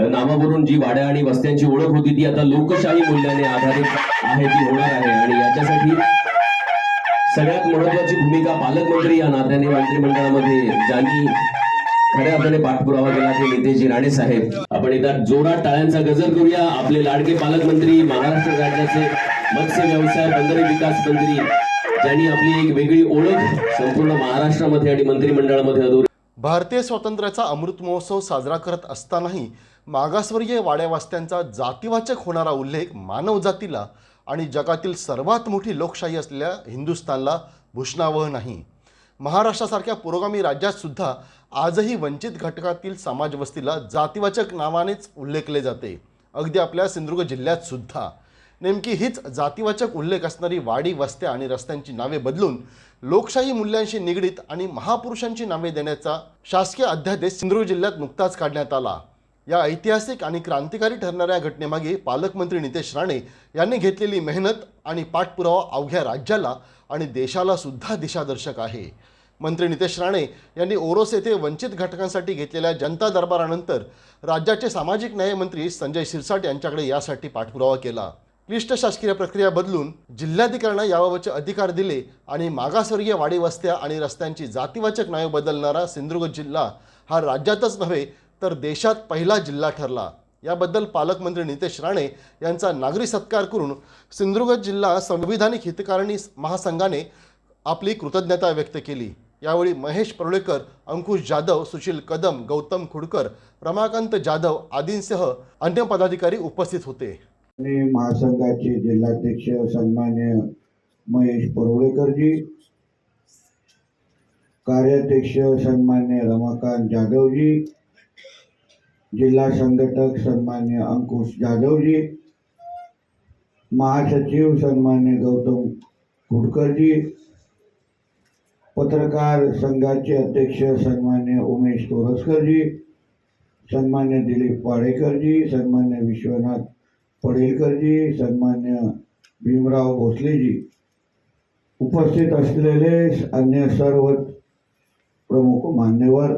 नावावरून जी वाड्या आणि वस्त्यांची ओळख होती ती आता लोकशाही मूल्याने आधारित आहे ती होणार आहे. आणि याच्यासाठी सगळ्यात महत्वाची भूमिका पालकमंत्री या नात्याने मंत्रिमंडळामध्ये ज्यांनी खऱ्या अर्थाने पाठपुरावा केला ते नितेशजी राणे साहेब. आपण एकदा जोरात टाळ्यांचा गजर करूया. आपले लाडके पालकमंत्री महाराष्ट्र राज्याचे मत्स्य व्यवसाय बंदरे विकास मंत्री ज्यांनी आपली एक वेगळी ओळख संपूर्ण महाराष्ट्रामध्ये आणि मंत्रिमंडळामध्ये अधोर भारतीय स्वातंत्र्याचा अमृत महोत्सव साजरा करत असतानाही मागासवर्गीय वाड्यावास्त्यांचा जातीवाचक होणारा उल्लेख मानवजातीला आणि जगातील सर्वात मोठी लोकशाही असलेल्या हिंदुस्थानला भूषणावह नाही. महाराष्ट्रासारख्या पुरोगामी राज्यातसुद्धा आजही वंचित घटकातील समाजवस्तीला जातीवाचक नावानेच उल्लेखले जाते. अगदी आपल्या सिंधुदुर्ग जिल्ह्यातसुद्धा नेमकी हीच जातीवाचक उल्लेख असणारी वाडी वस्त्या आणि रस्त्यांची नावे बदलून लोकशाही मूल्यांशी निगडीत आणि महापुरुषांची नावे देण्याचा शासकीय अध्यादेश सिंधुदुर्ग जिल्ह्यात नुकताच काढण्यात आला. या ऐतिहासिक आणि क्रांतिकारी ठरणाऱ्या घटनेमागे पालकमंत्री नितेश राणे यांनी घेतलेली मेहनत आणि पाठपुरावा अवघ्या राज्याला आणि देशाला सुद्धा दिशादर्शक आहे. मंत्री नितेश राणे यांनी ओरोस येथे वंचित घटकांसाठी घेतलेल्या जनता दरबारानंतर राज्याचे सामाजिक न्याय मंत्री संजय शिरसाट यांच्याकडे यासाठी पाठपुरावा केला. क्लिष्ट शासकीय प्रक्रिया बदलून जिल्हाधिकाऱ्यांना याबाबतचे अधिकार दिले आणि मागासवर्गीय वाडी वस्त्या आणि रस्त्यांची जातीवाचक नावे बदलणारा सिंधुदुर्ग जिल्हा हा राज्यातच नव्हे तर देशात पहिला जिल्हा ठरला. याबद्दल पालकमंत्री नितेश राणे यांचा नागरी सत्कार करून सिंधुदुर्ग जिल्हा संविधानिक हितकारिणी महासंघाने आपली कृतज्ञता व्यक्त केली. यावेळी महेश परुळेकर अंकुश जाधव सुशील कदम गौतम खुडकर रमाकांत जाधव आदींसह अन्य पदाधिकारी उपस्थित होते. महासंघाचे जिल्हाध्यक्ष सन्मान्य महेश परुळेकरजी कार्याध्यक्ष सन्मान्य रमाकांत जाधवजी जिल्हा संघटक सन्मान्य अंकुश जाधवजी महासचिव सन्मान्य गौतम कुडकरजी पत्रकार संघाचे अध्यक्ष सन्मान्य उमेश तोरसकरजी सन्मान्य दिलीप पाडेकरजी सन्मान्य विश्वनाथ पडेलकरजी सन्मान्य भीमराव भोसलेजी उपस्थित असलेले अन्य सर्व प्रमुख मान्यवर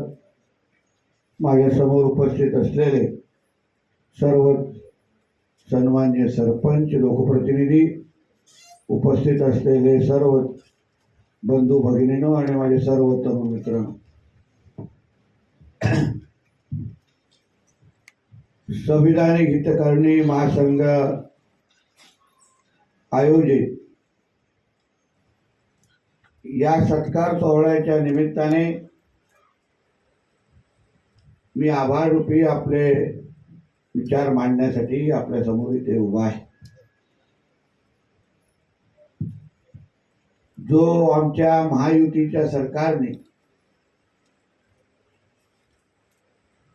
माझ्यासमोर उपस्थित असलेले सर्व सन्मान्य सरपंच लोकप्रतिनिधी उपस्थित असलेले सर्व बंधू भगिनीनो आणि माझे सर्व तरुण मित्र संविधानिक हितकारणी महासंघ आयोजित या सत्कार सोहळ्याच्या निमित्ताने मी आभार रूपी आपले विचार मांडण्यासाठी आपल्यासमोर इथे उभा आहे. जो आमच्या महायुतीच्या सरकारने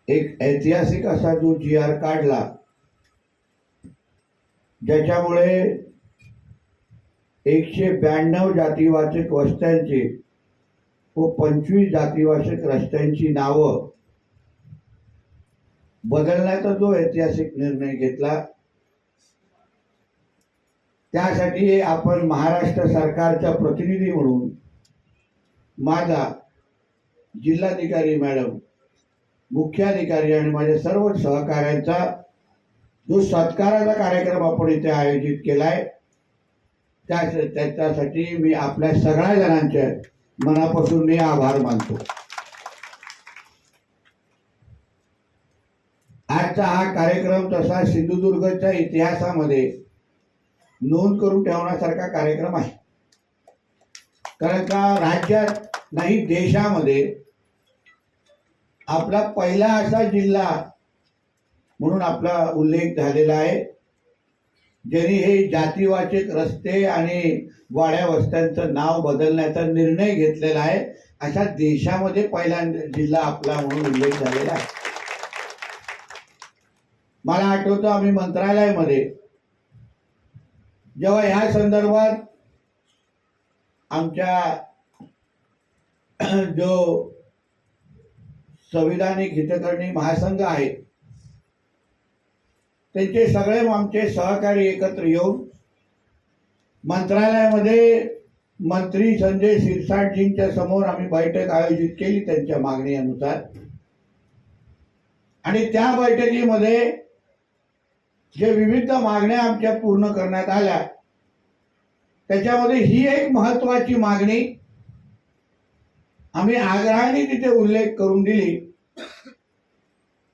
एक ऐतिहासिक असा जो जी आर काढला ज्याच्यामुळे एकशे ब्याण्णव जातीवाचक वस्त्यांचे व पंचवीस जातीवाचक रस्त्यांची नावं बदलण्याचा जो ऐतिहासिक निर्णय घेतला त्यासाठी आपण महाराष्ट्र सरकारचा प्रतिनिधी म्हणून माझा जिल्हाधिकारी मॅडम मुख्याधिकारी आणि माझ्या सर्व सहकाऱ्यांचा जो सत्काराचा कार्यक्रम आपण इथे आयोजित केलाय त्या त्याच्यासाठी मी आपल्या सगळ्या जणांचे मनापासून मी आभार मानतो. आजचा हा कार्यक्रम तसा सिंधुदुर्गच्या इतिहासामध्ये नोंद करून ठेवण्यासारखा कार्यक्रम आहे. कारण का राज्यात नाही देशामध्ये आपला पहिला असा जिल्हा म्हणून आपला उल्लेख झालेला आहे ज्यांनी हे जातीवाचक रस्ते आणि वाड्या वस्त्यांचं नाव बदलण्याचा निर्णय घेतलेला आहे अशा देशामध्ये पहिला जिल्हा आपला म्हणून उल्लेख झालेला आहे. मला आठवतो आम्ही मंत्रालयामध्ये. जेव्हा ह्या संदर्भात आमच्या जो संविधानिक हितकरणी महासंघ आहे त्यांचे सगळे आमचे सहकारी एकत्र येऊन मंत्रालयामध्ये मंत्री संजय शिरसाटजींच्या समोर आम्ही बैठक आयोजित केली त्यांच्या मागणीनुसार. आणि त्या बैठकीमध्ये जे विविध मागण्या आमच्या पूर्ण करण्यात आल्या त्याच्यामध्ये ही एक महत्वाची मागणी आम्ही आग्रहाने तिथे उल्लेख करून दिली.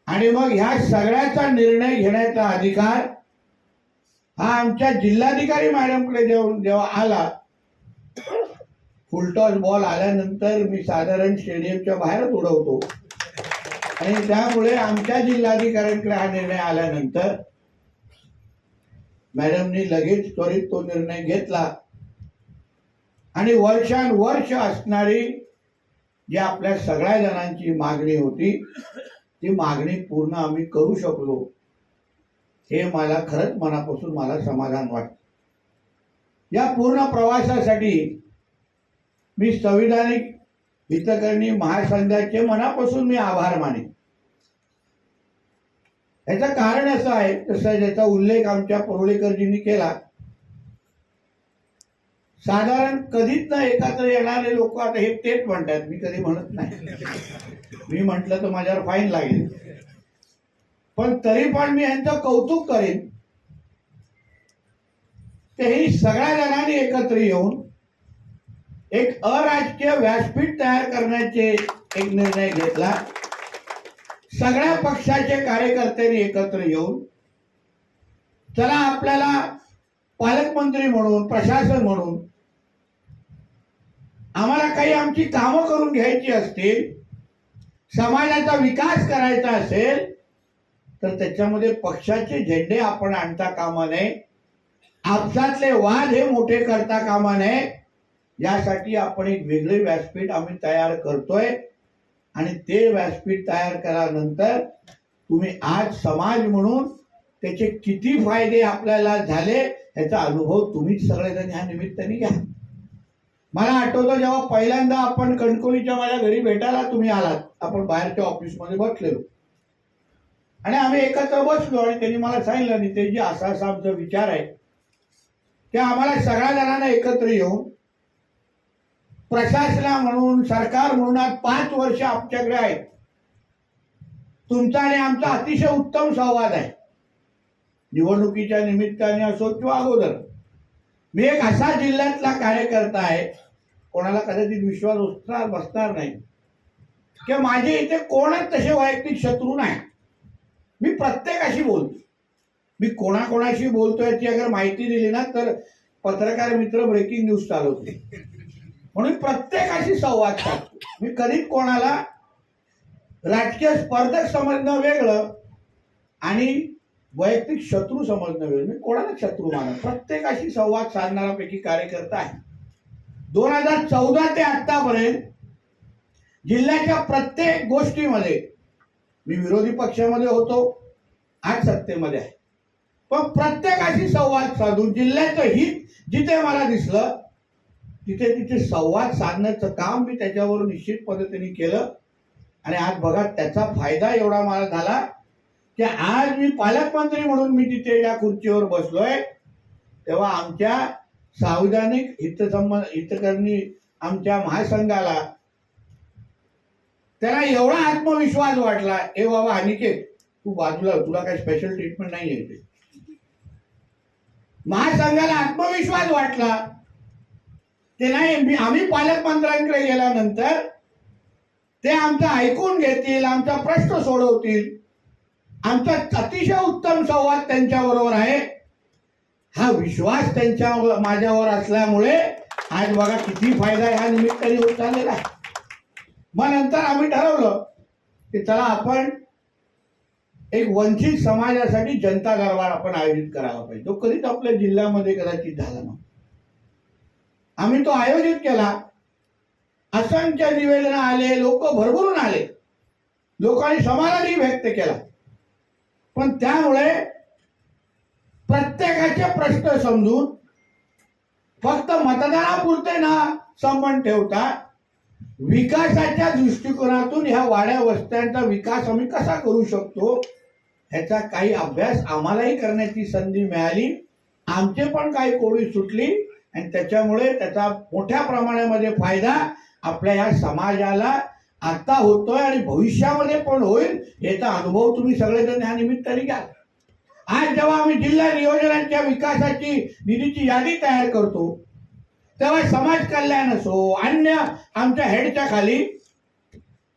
आणि मग ह्या सगळ्याचा निर्णय घेण्याचा अधिकार हा आमच्या जिल्हाधिकारी मॅडमकडे जेव्हा जेव्हा आला फुलटॉस बॉल आल्यानंतर मी साधारण स्टेडियमच्या बाहेरच उडवतो. आणि त्यामुळे आमच्या जिल्हाधिकाऱ्यांकडे हा निर्णय आल्यानंतर मॅडमनी लगेच त्वरित तो निर्णय घेतला. आणि वर्षानुवर्ष असणारी जी आपल्या सगळ्या जणांची मागणी होती ती मागणी पूर्ण आम्ही करू शकलो. हे मला खरंच मनापासून मला समाधान वाटतं. या पूर्ण प्रवासासाठी मी संविधानिक हितकरणी महासंघाचे मनापासून मी आभार माने याचं कारण असं आहे तसं ज्याचा उल्लेख आमच्या परोळेकरजींनी केला. साधारण कधीच ना एकत्र येणारे लोक आता हे तेच म्हणतात. मी कधी म्हणत नाही. मी म्हटलं तर माझ्यावर फाईन लागेल. पण तरी पण मी यांचं कौतुक करेन. तेही सगळ्या जणांनी एकत्र येऊन एक अराजकीय व्यासपीठ तयार करण्याचे एक निर्णय घेतला. सगळ्या पक्षाचे कार्यकर्त्यांनी एकत्र येऊन चला आपल्याला पालकमंत्री म्हणून प्रशासन म्हणून आम्हाला काही आमची कामं करून घ्यायची असतील समाजाचा विकास करायचा असेल तर त्याच्यामध्ये पक्षाचे झेंडे आपण आणता कामा नये. आपसातले वाद हे मोठे करता कामा नये. यासाठी आपण एक वेगळे व्यासपीठ आम्ही तयार करतोय. आणि ते व्यासपीठ तयार केल्यानंतर तुम्ही आज समाज म्हणून त्याचे किती फायदे आपल्याला झाले याचा अनुभव तुम्हीच सगळेजण ह्या निमित्ताने घ्या. मला आठवतं जेव्हा पहिल्यांदा आपण कणकोलीच्या माझ्या घरी भेटायला तुम्ही आलात आपण बाहेरच्या ऑफिसमध्ये बसलेलो. आणि आम्ही एकत्र बसलो आणि त्यांनी मला सांगितलं नितेशजी असा असा आमचा विचार आहे. की आम्हाला सगळ्या जणांना एकत्र येऊन प्रशासना म्हणून सरकार म्हणून आज पाच वर्ष आमच्याकडे आहेत. तुमचा आणि आमचा अतिशय उत्तम संवाद आहे. निवडणुकीच्या निमित्ताने असो किंवा अगोदर. मी एक असा जिल्ह्यातला कार्यकर्ता आहे कोणाला कदाचित विश्वास उचणार बसणार नाही. किंवा माझे इथे कोणच तसे वैयक्तिक शत्रू नाही. मी प्रत्येकाशी बोलतो. मी कोणाकोणाशी बोलतोय याची अगर माहिती दिली ना तर पत्रकार मित्र ब्रेकिंग न्यूज चालवते म्हणून प्रत्येकाशी संवाद साधतो मी कधीच कोणाला राजकीय स्पर्धक समजणं वेगळं आणि वैयक्तिक शत्रू समजणं वेगळं. मी कोणाला शत्रू मानत प्रत्येकाशी संवाद साधणाऱ्यापैकी कार्यकर्ता आहे. दोन हजार चौदा ते आत्तापर्यंत जिल्ह्याच्या प्रत्येक गोष्टीमध्ये मी विरोधी पक्षामध्ये होतो आज सत्तेमध्ये आहे. पण प्रत्येकाशी संवाद साधून जिल्ह्याचं हित जिथे मला दिसलं तिथे तिथे संवाद साधण्याचं काम मी त्याच्यावर निश्चित पद्धतीने केलं. आणि आज बघा त्याचा फायदा एवढा मला झाला की आज मी पालकमंत्री म्हणून मी तिथे या खुर्चीवर बसलोय. तेव्हा आमच्या संविधानिक हितसंबंध हितकरणी आमच्या महासंघाला त्याला एवढा आत्मविश्वास वाटला ए बाबा अनिकेत तू बाजूला तुला काही स्पेशल ट्रीटमेंट नाही आहे महासंघाला आत्मविश्वास वाटला. ते नाही मी आम्ही पालकमंत्र्यांकडे गेल्यानंतर ते आमचं ऐकून घेतील आमचा प्रश्न सोडवतील. आमचा अतिशय उत्तम संवाद त्यांच्याबरोबर आहे. हा विश्वास त्यांच्या माझ्यावर असल्यामुळे आज बघा किती फायदा ह्या निमित्ताने होत चाललेला आहे. मग नंतर आम्ही ठरवलं की चला आपण एक वंचित समाजासाठी जनता दरबार आपण आयोजित करायला पाहिजे. तो कधीच आपल्या जिल्ह्यामध्ये कदाचित झाला नव्हता. आम्ही तो आयोजित केला. असंख्य निवेदन आले लोक भरभरून आले. लोकांनी समाधानही व्यक्त केला. पण त्यामुळे प्रत्येकाचे प्रश्न समजून फक्त मतदानापुरते ना संबंध ठेवता विकासाच्या दृष्टिकोनातून ह्या वाड्या वस्त्यांचा विकास आम्ही कसा करू शकतो ह्याचा काही अभ्यास आम्हालाही करण्याची संधी मिळाली. आमचे पण काही कोळी सुटली. आणि त्याच्यामुळे त्याचा मोठ्या प्रमाणामध्ये फायदा आपल्या ह्या समाजाला आता होतोय आणि भविष्यामध्ये पण होईल याचा अनुभव तुम्ही सगळेजण ह्या निमित्ताने घ्या. आज जेव्हा आम्ही जिल्हा नियोजनांच्या विकासाची निधीची यादी तयार करतो तेव्हा समाज कल्याण असो अन्य आमच्या हेडच्या खाली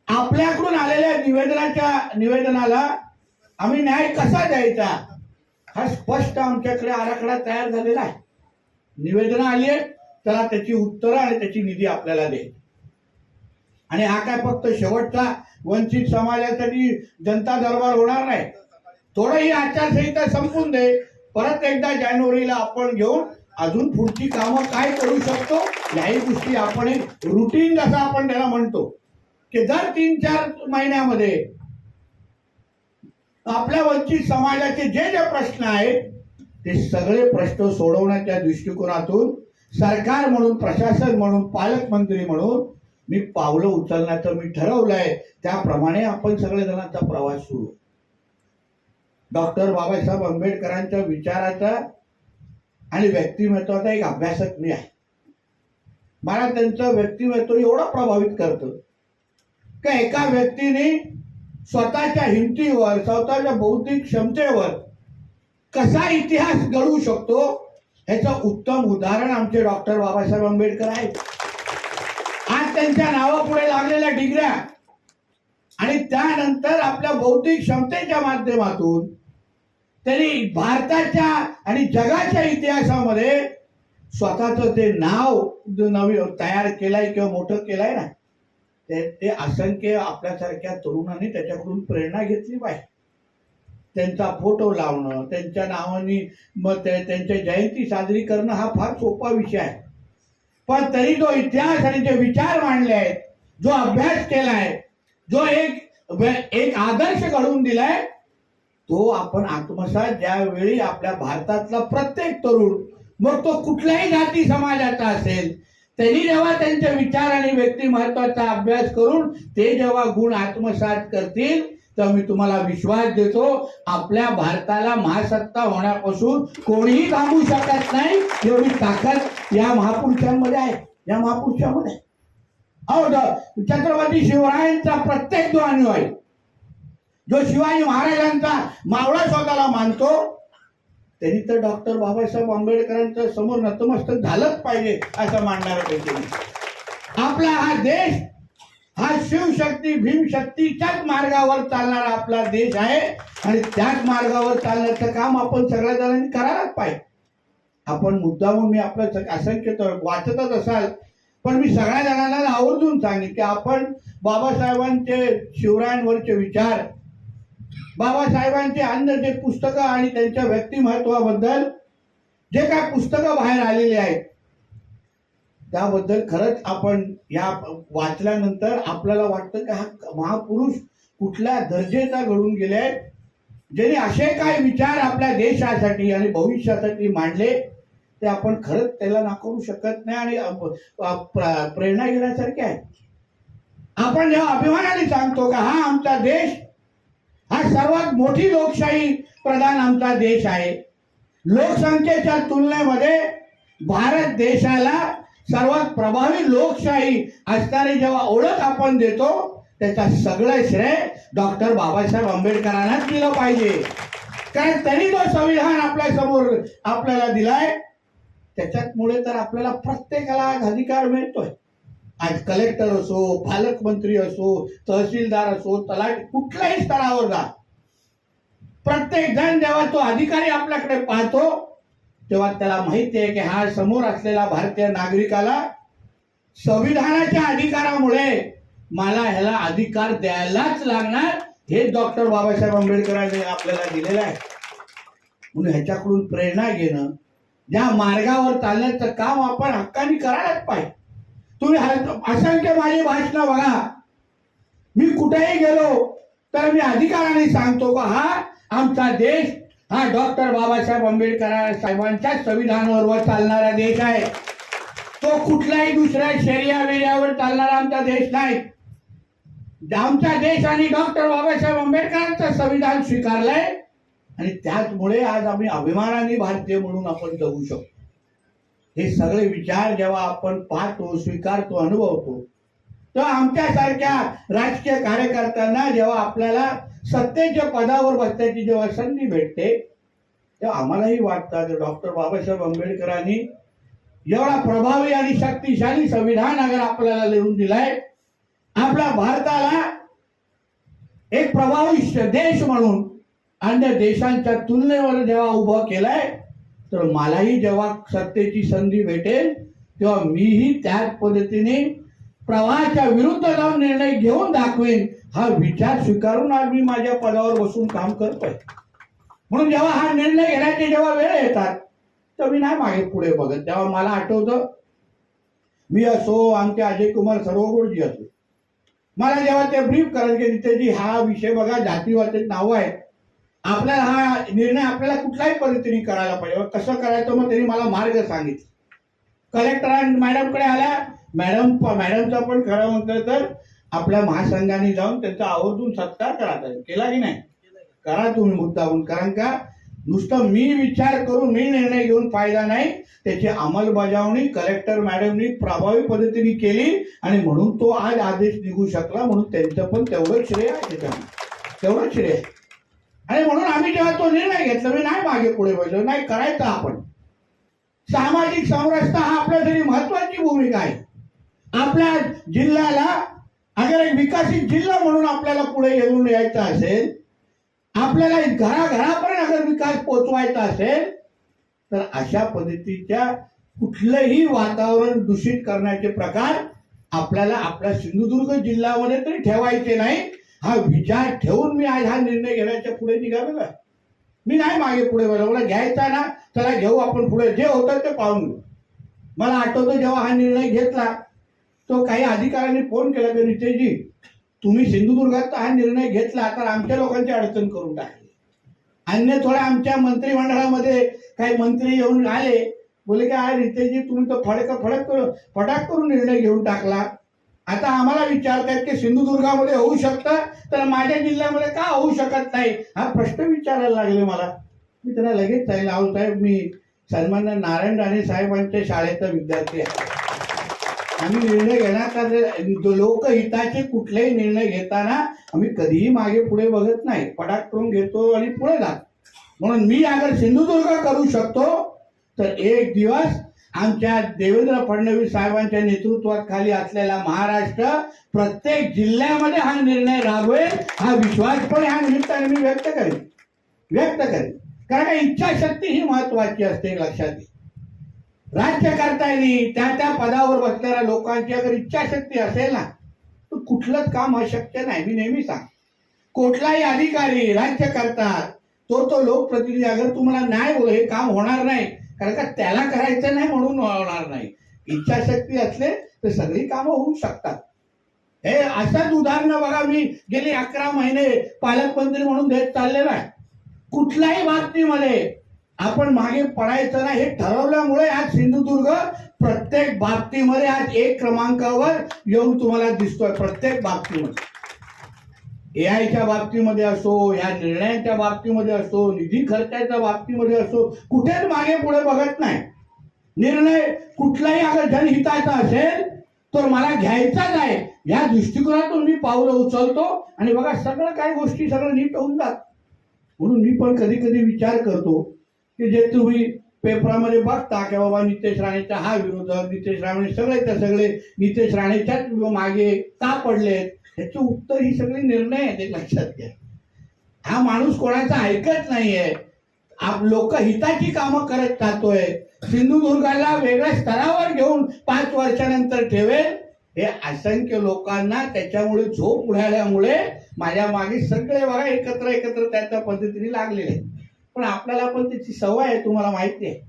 आपल्याकडून आलेल्या निवेदनाच्या निवेदनाला आम्ही न्याय कसा द्यायचा हा स्पष्ट आमच्याकडे आराखडा तयार झालेला आहे. निवेदनं आली आहेत त्याला त्याची उत्तरं आणि त्याची निधी आपल्याला दे. आणि हा काय फक्त शेवटचा वंचित समाजासाठी जनता दरबार होणार नाही. थोडं ही आचारसंहिता संपून दे परत एकदा जानेवारीला आपण घेऊन अजून पुढची कामं काय करू शकतो याही गोष्टी आपण एक रुटीन जसं आपण त्याला म्हणतो की दर तीन चार महिन्यामध्ये आपल्या वंचित समाजाचे जे जे प्रश्न आहेत ते सगळे प्रश्न सोडवण्याच्या दृष्टिकोनातून सरकार म्हणून प्रशासन म्हणून पालकमंत्री म्हणून मी पावलं उचलण्याचं मी ठरवलंय. त्याप्रमाणे आपण सगळे जणांचा प्रवास सुरू. डॉक्टर बाबासाहेब आंबेडकरांच्या विचाराचा आणि व्यक्तिमत्वाचा एक अभ्यासक मी आहे. मला त्यांचं व्यक्तिमत्व एवढं प्रभावित करतं का एका व्यक्तीने स्वतःच्या हिमतीवर स्वतःच्या बौद्धिक क्षमतेवर कसा इतिहास घडवू शकतो ह्याचं उत्तम उदाहरण आमचे डॉक्टर बाबासाहेब आंबेडकर आहेत. आज त्यांच्या नावापुढे लागलेल्या डिग्र्या आणि त्यानंतर आपल्या बौद्धिक क्षमतेच्या माध्यमातून त्यांनी भारताच्या आणि जगाच्या इतिहासामध्ये स्वतःच ते नाव नवी तयार केलंय किंवा मोठं केलंय ना ते असंख्य आपल्यासारख्या तरुणांनी त्याच्याकडून प्रेरणा घेतली पाहिजे. त्यांचा फोटो लावणं त्यांच्या नावाने मग त्यांच्या जयंती साजरी करणं हा फार सोपा विषय आहे. पण तरी जो इतिहास आणि जे विचार मांडले आहेत जो अभ्यास केला आहे जो एक एक आदर्श घडवून दिलाय तो आपण आत्मसात ज्यावेळी आपल्या भारतातला प्रत्येक तरुण मग तो कुठल्याही जाती समाजाचा असेल त्यांनी जेव्हा त्यांच्या विचार आणि व्यक्तिमत्वाचा अभ्यास करून ते जेव्हा गुण आत्मसात करतील तर मी तुम्हाला विश्वास देतो आपल्या भारताला महासत्ता होण्यापासून कोणीही थांबू शकत नाही एवढी ताकद या महापुरुषांमध्ये आहे. या महापुरुषांमध्ये अहो छत्रपती शिवरायांचा प्रत्येक जो अनुयायी जो शिवाजी महाराजांचा मावळा स्वतःला मानतो त्यांनी तर डॉक्टर बाबासाहेब आंबेडकरांच्या समोर नतमस्तक झालंच पाहिजे असं मानणार आपला हा देश हा शिवशक्ती भीमशक्तीच्याच मार्गावर चालणारा आपला देश आहे. आणि त्याच मार्गावर चालण्याचं काम आपण सगळ्या जणांनी करायलाच पाहिजे. आपण मुद्दामून मी आपलं असंख्य तर वाचतच असाल पण मी सगळ्या जणांना आवर्जून सांगेन की आपण बाबासाहेबांचे शिवरायांवरचे विचार बाबासाहेबांचे अन्य जे पुस्तकं आणि त्यांच्या व्यक्तिमत्वाबद्दल जे काय पुस्तकं बाहेर आलेली आहेत त्याबद्दल खरंच आपण या वाचल्यानंतर आपल्याला वाटतं की हा महापुरुष कुठल्या दर्जेचा घडून गेले आहेत असे काय विचार आपल्या देशासाठी आणि भविष्यासाठी मांडले ते आपण खरंच त्याला नाकारू शकत नाही आणि प्रेरणा घेण्यासारखे आहे आपण जेव्हा अभिमानाने सांगतो का हा आमचा देश हा सर्वात मोठी लोकशाही प्रधान आमचा देश आहे. लोकसंख्येच्या तुलनेमध्ये भारत देशाला सर्वात प्रभावी लोकशाही असणारी जेव्हा ओळख आपण देतो त्याचा सगळं श्रेय डॉक्टर बाबासाहेब आंबेडकरांनाच दिलं पाहिजे. कारण त्यांनी जो संविधान आपल्यासमोर आपल्याला दिलाय. त्याच्यामुळे तर आपल्याला प्रत्येकाला आज अधिकार मिळतोय. आज कलेक्टर असो पालकमंत्री असो तहसीलदार असो तलाट कुठल्याही स्तरावर जा. प्रत्येक जण जेव्हा तो अधिकारी आपल्याकडे पाहतो तेव्हा त्याला माहिती आहे की हा समोर असलेला भारतीय नागरिकाला संविधानाच्या अधिकारामुळे मला ह्याला अधिकार द्यायलाच लागणार हे डॉक्टर बाबासाहेब आंबेडकरांनी आपल्याला दिलेलं आहे. म्हणून ह्याच्याकडून प्रेरणा घेणं ज्या मार्गावर चालण्याचं काम आपण हक्काने करायलाच पाहिजे. तुम्ही असंख्य माझी भाषणं बघा. मी कुठेही गेलो तर मी अधिकाराने सांगतो का हा आमचा देश हा डॉक्टर बाबासाहेब आंबेडकर साहेबांच्या संविधानावर चालणारा देश आहे. तो कुठलाही दुसऱ्या शर्या वेऱ्यावर चालणारा आमचा देश नाही. आमचा देश आणि डॉक्टर बाबासाहेब आंबेडकरांचं संविधान स्वीकारलंय आणि त्याचमुळे आज आम्ही अभिमानाने भारतीय म्हणून आपण जगू शकतो. हे सगळे विचार जेव्हा आपण पाहतो स्वीकारतो अनुभवतो तर आमच्यासारख्या राजकीय कार्यकर्त्यांना जेव्हा आपल्याला सत्तेच्या पदावर बसण्याची जेव्हा संधी भेटते तेव्हा आम्हालाही वाटतं डॉक्टर बाबासाहेब आंबेडकरांनी एवढा प्रभावी आणि शक्तिशाली संविधान अगर आपल्याला लिहून दिलाय आपल्या भारताला एक प्रभावी देश म्हणून अन्य देशांच्या तुलनेवर जेव्हा उभं केलंय तर मलाही जेव्हा सत्तेची संधी भेटेल तेव्हा मीही त्याच पद्धतीने प्रवाहाच्या विरुद्ध जाऊन निर्णय घेऊन दाखवेन हा विचार स्वीकारून आज मी माझ्या पदावर बसून काम करतोय. म्हणून जेव्हा हा निर्णय घेण्याचे जेव्हा वेळ येतात तर मी नाही मागे पुढे बघत. तेव्हा मला आठवतं मी असो आमचे अजय कुमार सर्वगुडजी असो. मला जेव्हा ते ब्रीफ करत गेले त्याची हा विषय बघा जातीवाचे नाव आहे आपल्याला हा निर्णय आपल्याला कुठल्याही पद्धतीने करायला पाहिजे. कसं करायचं मग त्यांनी मला मार्ग सांगितला. कलेक्टर मॅडमकडे आल्या. मॅडम मॅडमचा पण खरं म्हणतं तर आपल्या महासंघाने जाऊन त्यांचा आवर्जून सत्कार करा केला की नाही? करा तुम्ही मुद्दाहून. कारण का? नुसतं मी विचार करून मी निर्णय घेऊन फायदा नाही. त्याची अंमलबजावणी कलेक्टर मॅडमनी प्रभावी पद्धतीने केली आणि म्हणून तो आज आदेश निघू शकला. म्हणून त्यांचं पण तेवढं श्रेय आहे तेवढं श्रेय आणि म्हणून आम्ही जेव्हा तो निर्णय घेतला मी नाही मागे पुढे बसलो. नाही करायचा आपण. सामाजिक समरसता हा आपल्यासाठी महत्वाची भूमिका आहे. आपल्या जिल्ह्याला अगर एक विकसित जिल्हा म्हणून आपल्याला पुढे येऊन यायचं असेल आपल्याला घराघरापर्यंत अगर विकास पोचवायचा असेल तर अशा पद्धतीच्या कुठलंही वातावरण दूषित करण्याचे प्रकार आपल्याला आपल्या सिंधुदुर्ग जिल्ह्यामध्ये तरी ठेवायचे नाही. हा विचार ठेवून मी आज हा निर्णय घेण्याच्या पुढे निघालेलो का मी नाही मागे पुढे मला घ्यायचा ना त्याला घेऊ आपण पुढे. जे होतं ते पाहून घेऊ. मला आठवतं जेव्हा हा निर्णय घेतला तो काही अधिकाऱ्यांनी फोन केला की रितेशजी तुम्ही सिंधुदुर्गात हा निर्णय घेतला तर आमच्या लोकांची अडचण करून टाकली. अन्य थोड्या आमच्या मंत्रिमंडळामध्ये काही मंत्री येऊन आले बोले की अरे रितेशजी तुम्ही तो फडक फडक करून- फटाक करून निर्णय घेऊन टाकला. आता आम्हाला विचारतायत की सिंधुदुर्गामध्ये होऊ शकतं तर माझ्या जिल्ह्यामध्ये का होऊ शकत नाही? हा प्रश्न विचारायला लागले मला. मी त्यांना लगेच सांगितलं साहेब मी सन्मान्य नारायण राणे साहेबांच्या शाळेचा विद्यार्थी आहे. आम्ही निर्णय घेण्याचा लोकहिताचे कुठलेही निर्णय घेताना आम्ही कधीही मागे पुढे बघत नाही. पटाक करून घेतो आणि पुढे जातो. म्हणून मी अगर सिंधुदुर्ग करू शकतो तर एक दिवस आमच्या देवेंद्र फडणवीस साहेबांच्या नेतृत्वात खाली असलेला महाराष्ट्र प्रत्येक जिल्ह्यामध्ये हा निर्णय राबवेल हा विश्वास पण ह्या निमित्ताने मी व्यक्त करेन. व्यक्त करेन. कारण का इच्छाशक्ती ही महत्वाची असते लक्षात राज्य करता येईल त्या त्या पदावर बसणाऱ्या लोकांची अगर इच्छाशक्ती असेल ना तर कुठलंच काम अशक्य नाही. मी नेहमी सांग कुठलाही अधिकारी राज्य करतात तो तो लोकप्रतिनिधी अगर तुम्हाला नाही बोल हे काम होणार नाही कारण का त्याला करायचं नाही म्हणून होणार नाही. इच्छाशक्ती असले तर सगळी कामं होऊ शकतात. हे असंच उदाहरण बघा मी गेली अकरा महिने पालकमंत्री म्हणून देत चाललेला आहे. कुठल्याही बाबतीमध्ये आपण मागे पडायचं ना हे ठरवल्यामुळे आज सिंधुदुर्ग प्रत्येक बाबतीमध्ये आज एक क्रमांकावर येऊन तुम्हाला दिसतोय. प्रत्येक बाबतीमध्ये. ए आयच्या बाबतीमध्ये असो या निर्णयांच्या बाबतीमध्ये असो निधी खर्चाच्या बाबतीमध्ये असो कुठेच मागे पुढे बघत नाही. निर्णय कुठलाही अगर जनहिताचा असेल तर मला घ्यायचाच आहे. या दृष्टिकोनातून मी पावलं उचलतो आणि बघा सगळं काही गोष्टी सगळं नीट होऊन जात म्हणून मी पण कधी कधी विचार करतो की जे तुम्ही पेपरामध्ये बघता की बाबा नितेश राणेचा हा विरोधक नितेश राणे सगळे त्या सगळे नितेश राणेच्याच मागे का पडलेत ह्याचं उत्तर ही सगळी निर्णय आहेत एक लक्षात घ्या. हा माणूस कोणाचा ऐकत नाहीये. आप लोक हिताची कामं करत जातोय सिंधुदुर्गाला वेगळ्या स्तरावर घेऊन पाच वर्षानंतर ठेवेल? हे असंख्य लोकांना त्याच्यामुळे झोप उडाल्यामुळे माझ्या मागे सगळे बघा एकत्र एकत्र त्याच्या पद्धतीने लागलेले आहेत. पण आपल्याला पण त्याची सवय आहे तुम्हाला माहिती आहे.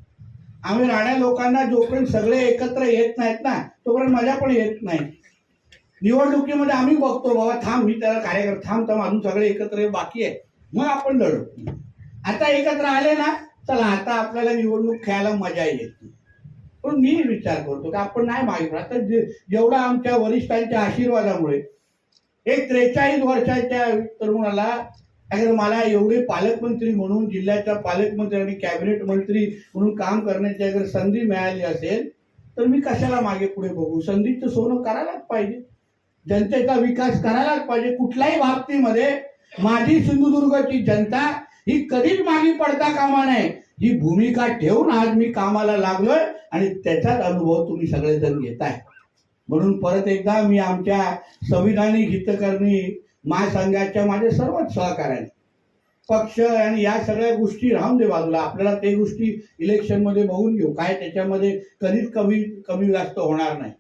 आम्ही राण्या लोकांना जोपर्यंत सगळे एकत्र येत नाहीत ना तोपर्यंत मजा पण येत नाही. निवडणुकीमध्ये आम्ही बघतो बाबा थांब मी त्याला कार्यकर्ता थांब थांब अजून सगळे एकत्र बाकी आहे. मग आपण लढू. आता एकत्र आले ना चला आता आपल्याला निवडणूक खेळायला मजा येते. पण मी विचार करतो की आपण नाही मागे आता जेवढा आमच्या वरिष्ठांच्या आशीर्वादामुळे एक त्रेचाळीस वर्षाच्या तरुणाला अगर मला एवढे पालकमंत्री म्हणून जिल्ह्याच्या पालकमंत्री आणि कॅबिनेट मंत्री म्हणून काम करण्याची अगर संधी मिळाली असेल तर मी कशाला मागे पुढे बघू? संधीचं सोनं करायलाच पाहिजे. जनतेचा विकास करायलाच पाहिजे. कुठल्याही बाबतीमध्ये माझी सिंधुदुर्गची जनता ही कधीच मागे पडता कामा नये. ही भूमिका ठेवून आज मी कामाला लागलोय आणि त्याचाच अनुभव तुम्ही सगळेजण घेताय. म्हणून परत एकदा मी आमच्या संविधानिक हितकर्मी महासंघाच्या माझ्या सर्वच सहकार्याने पक्ष आणि या सगळ्या गोष्टी राहून दे बाजूला. आपल्याला ते गोष्टी इलेक्शनमध्ये बघून घेऊ. काय त्याच्यामध्ये कधीच कमी कमी जास्त होणार नाही.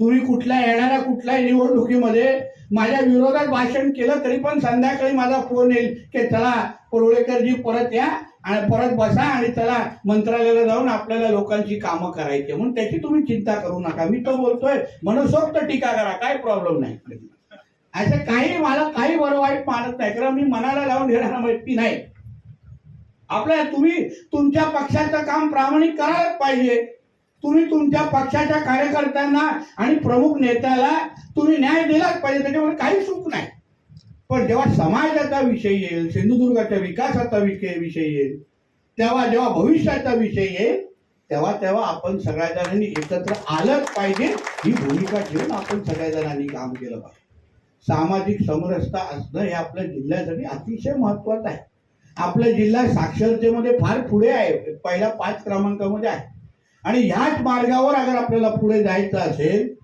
तुम्ही कुठल्या येणाऱ्या कुठल्याही निवडणुकीमध्ये माझ्या विरोधात भाषण केलं तरी पण संध्याकाळी माझा फोन येईल की चला परुळेकरजी परत या आणि परत बसा आणि चला मंत्रालयाला जाऊन आपल्याला लोकांची कामं करायची म्हणून त्याची तुम्ही चिंता करू नका. मी तो बोलतोय. मनसोक्त टीका करा. काय प्रॉब्लेम नाही. असं काही मला काही बरं वाईट मानत नाही. कारण मी मनाला लावून घेणारा व्यक्ती नाही. आपल्या तुम्ही तुमच्या पक्षाचं काम प्रामाणिक करायलाच पाहिजे. तुम्ही तुमच्या पक्षाच्या कार्यकर्त्यांना आणि प्रमुख नेत्याला तुम्ही न्याय दिलाच पाहिजे. त्याच्यावर काही चूक नाही. पण जेव्हा समाजाचा विषय येईल सिंधुदुर्गाच्या विकासाचा विषय विषय येईल तेव्हा जेव्हा भविष्याचा विषय येईल तेव्हा तेव्हा आपण सगळ्या जणांनी एकत्र आलंच पाहिजे. ही भूमिका ठेवून आपण सगळ्या जणांनी काम केलं पाहिजे. सामाजिक समरसता असणं हे आपल्या जिल्ह्यासाठी अतिशय महत्वाचं आहे. आपला जिल्हा साक्षरतेमध्ये फार पुढे आहे. पहिल्या पाच क्रमांकामध्ये आहे. आणि ह्याच मार्गावर अगर आपल्याला पुढे जायचं असेल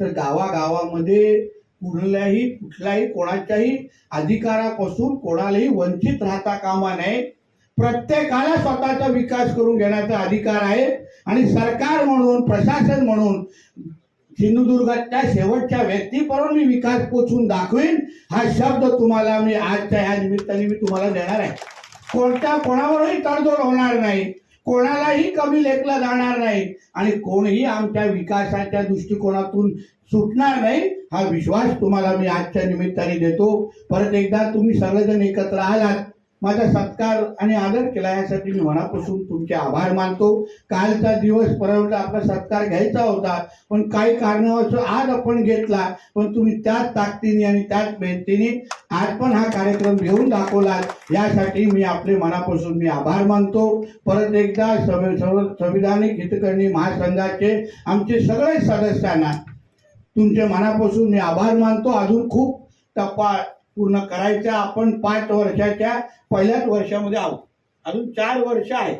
तर गावागावामध्ये कुठल्याही कुठल्याही कोणाच्याही अधिकारापासून कोणालाही वंचित राहता कामा नये. प्रत्येकाला स्वतःचा विकास करून घेण्याचा अधिकार आहे. आणि सरकार म्हणून प्रशासन म्हणून सिंधुदुर्गाच्या शेवटच्या व्यक्तीपर्यंत मी विकास पोचून दाखवीन. हा शब्द तुम्हाला मी आजच्या ह्या निमित्ताने मी तुम्हाला देणार आहे. कोणत्या कोणावरही तडजोड होणार नाही. कोणालाही कमी लेखला जाणार नाही. आणि कोणीही आमच्या विकासाच्या दृष्टिकोनातून सुटणार नाही हा विश्वास तुम्हाला मी आजच्या निमित्ताने देतो. परत एकदा तुम्ही सर्वजण एकत्र आलात माझा सत्कार आणि आदर केला यासाठी मी मनापासून तुमचे आभार मानतो. कालचा दिवस परत आपला सत्कार घ्यायचा होता. पण काही कारणावरचं आज आपण घेतला पण तुम्ही त्याच ताकदीने आणि त्याच मेहनतीने आज पण हा कार्यक्रम घेऊन दाखवला यासाठी मी आपले मनापासून मी आभार मानतो. परत एकदा संविधानिक हितकरणी महासंघाचे आमचे सगळे सदस्यांना तुमच्या मनापासून मी आभार मानतो. अजून खूप टप्पा पूर्ण करायच्या आपण पाच वर्षाच्या पहिल्याच वर्षामध्ये आहोत. अजून चार वर्ष आहेत.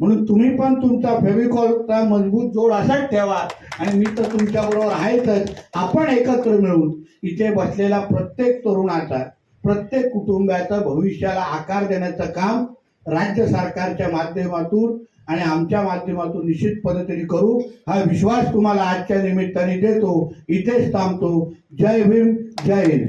म्हणून तुम्ही पण तुमचा फेविकॉलचा मजबूत जोड असाच ठेवा. आणि मी तर तुमच्या बरोबर आहेतच. आपण एकत्र मिळून इथे बसलेला प्रत्येक तरुणाचा प्रत्येक कुटुंबाचा भविष्याला आकार देण्याचं काम राज्य सरकारच्या माध्यमातून आणि आमच्या माध्यमातून निश्चित पद्धतीने करू. हा विश्वास तुम्हाला आजच्या निमित्ताने देतो. इथेच थांबतो. जय भीम जय हिंद.